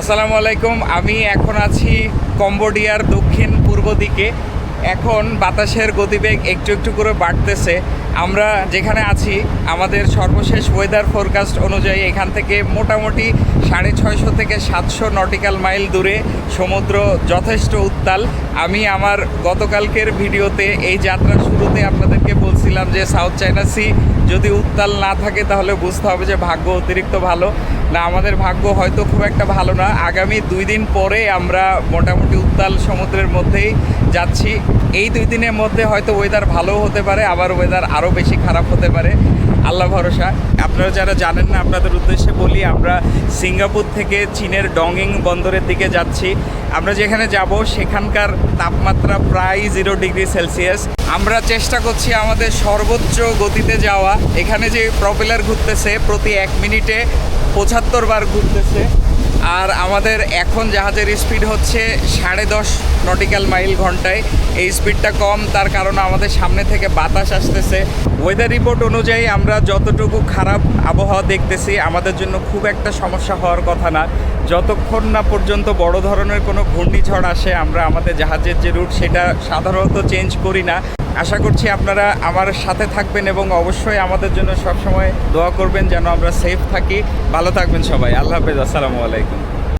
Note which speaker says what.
Speaker 1: আসসালামু আলাইকুম, আমি এখন আছি কম্বোডিয়ার দক্ষিণ পূর্ব দিকে। এখন বাতাসের গতিবেগ একটু একটু করে বাড়তেছে। আমরা যেখানে আছি, আমাদের সর্বশেষ ওয়েদার ফোরকাস্ট অনুযায়ী এখান থেকে মোটামুটি সাড়ে ছয়শো থেকে সাতশো নটিক্যাল মাইল দূরে সমুদ্র যথেষ্ট উত্তাল। আমি আমার গতকালকের ভিডিওতে এই যাত্রার শুরুতে আপনাদেরকে বলছিলাম যে সাউথ চায়না সি যদি উত্তাল না থাকে, তাহলে বুঝতে হবে যে, ভাগ্য অতিরিক্ত ভালো। না, আমাদের ভাগ্য হয়তো খুব একটা ভালো না। আগামী দুই দিন পরে আমরা মোটামুটি উত্তাল সমুদ্রের মধ্যেই যাচ্ছি। এই দুই দিনের মধ্যে হয়তো ওয়েদার ভালো হতে পারে, আবার ওয়েদার আরও বেশি খারাপ হতে পারে। আল্লাহ ভরসা। আপনারা যারা জানেন না, আপনাদের উদ্দেশ্যে বলি, আমরা সিঙ্গাপুর থেকে চীনের ডংইং বন্দরের দিকে যাচ্ছি। আমরা যেখানে যাব, সেখানকার তাপমাত্রা প্রায় জিরো ডিগ্রি সেলসিয়াস আমরা চেষ্টা করছি আমাদের সর্বোচ্চ গতিতে যাওয়া। এখানে যে প্রপেলার ঘুরতেছে, প্রতি এক মিনিটে পঁচাত্তর বার ঘুরতেছে। আর আমাদের এখন জাহাজের স্পিড হচ্ছে সাড়ে দশ নটিক্যাল মাইল ঘন্টায়। এই স্পিডটা কম, তার কারণ আমাদের সামনে থেকে বাতাস আসতেছে। ওয়েদার রিপোর্ট অনুযায়ী আমরা যতটুকু খারাপ আবহাওয়া দেখতেছি, আমাদের জন্য খুব একটা সমস্যা হওয়ার কথা না। যতক্ষণ না পর্যন্ত বড় ধরনের কোনো ঘূর্ণিঝড় আসে, আমরা আমাদের জাহাজের যে রুট সেটা সাধারণত চেঞ্জ করি না। আশা করছি আপনারা আমার সাথে থাকবেন এবং অবশ্যই আমাদের জন্য সবসময় দোয়া করবেন যেন আমরা সেফ থাকি। ভালো থাকবেন সবাই। আল্লাহ হাফেজ। আসসালামু আলাইকুম।